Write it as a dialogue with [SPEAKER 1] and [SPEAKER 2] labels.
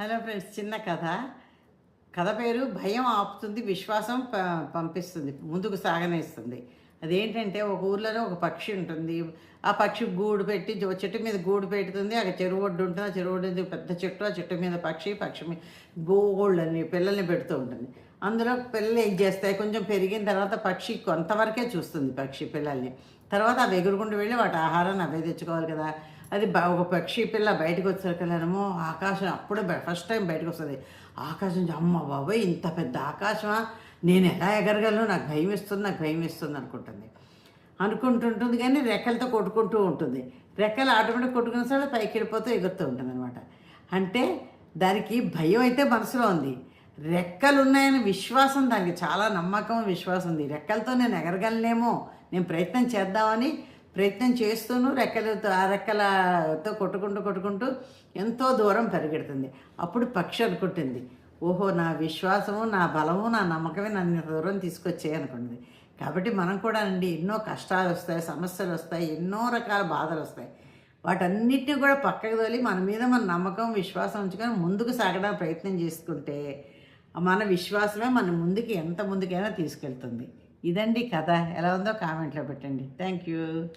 [SPEAKER 1] Hello friends చిన్న కథ. కథ పేరు భయం ఆపుతుంది విశ్వాసం ప- పంపిస్తుంది ముందుకు సాగనేస్తుంది. అదేంటంటే ఒక ఊర్లోనే ఒక పక్షి ఉంటుంది. ఆ పక్షి గూడు పెట్టి చెట్టు మీద గూడు పెడుతుంది. అక్కడ చెరువు ఒడ్డు ఉంటుంది. ఆ చెరువు ఒడ్డు పెద్ద చెట్టు. ఆ చెట్టు మీద పక్షి పక్షి మీద అని పిల్లల్ని పెడుతూ ఉంటుంది. అందులో పిల్లలు ఏం చేస్తాయి? కొంచెం పెరిగిన తర్వాత పక్షి కొంతవరకే చూస్తుంది పక్షి పిల్లల్ని. తర్వాత అవి ఎగురుకుంటూ వెళ్ళి వాటి ఆహారాన్ని అవే తెచ్చుకోవాలి కదా. అది ఒక పక్షి పిల్ల బయటకు వచ్చేసరికలేమో ఆకాశం అప్పుడే ఫస్ట్ టైం బయటకు వస్తుంది. ఆకాశం నుంచి, అమ్మ బాబాయ్ ఇంత పెద్ద ఆకాశమా? నేను ఎలా ఎగరగలను? నాకు భయం ఇస్తుంది నాకు భయం ఇస్తుంది అనుకుంటుంది. అనుకుంటుంటుంది కానీ రెక్కలతో కొట్టుకుంటూ ఉంటుంది. రెక్కలు ఆటోమేటిక్ కొట్టుకున్న సరే పైకి వెళ్ళిపోతూ ఎగురుతూ ఉంటుంది అనమాట అంటే దానికి భయం అయితే మనసులో ఉంది. రెక్కలు ఉన్నాయని విశ్వాసం దానికి చాలా నమ్మకం విశ్వాసం ఉంది. రెక్కలతో నేను ఎగరగలనేమో నేను ప్రయత్నం చేద్దామని ప్రయత్నం చేస్తూను రెక్కలతో ఆ రెక్కలతో కొట్టుకుంటూ కొట్టుకుంటూ ఎంతో దూరం పరిగెడుతుంది. అప్పుడు పక్షి అనుకుంటుంది ఓహో నా విశ్వాసము నా బలము నా నమ్మకమే నన్ను ఇంత దూరం తీసుకొచ్చాయి అనుకుంటుంది. కాబట్టి మనం కూడా అండి ఎన్నో కష్టాలు వస్తాయి సమస్యలు వస్తాయి ఎన్నో రకాల బాధలు వస్తాయి. వాటన్నిటిని కూడా పక్కకు తోలి మన మీద మన నమ్మకం విశ్వాసం ఉంచుకొని ముందుకు సాగడానికి ప్రయత్నం చేసుకుంటే మన విశ్వాసమే మన ముందుకి ఎంత ముందుకైనా తీసుకెళ్తుంది. ఇదండి కథ. ఎలా ఉందో కామెంట్లో పెట్టండి. Thank you.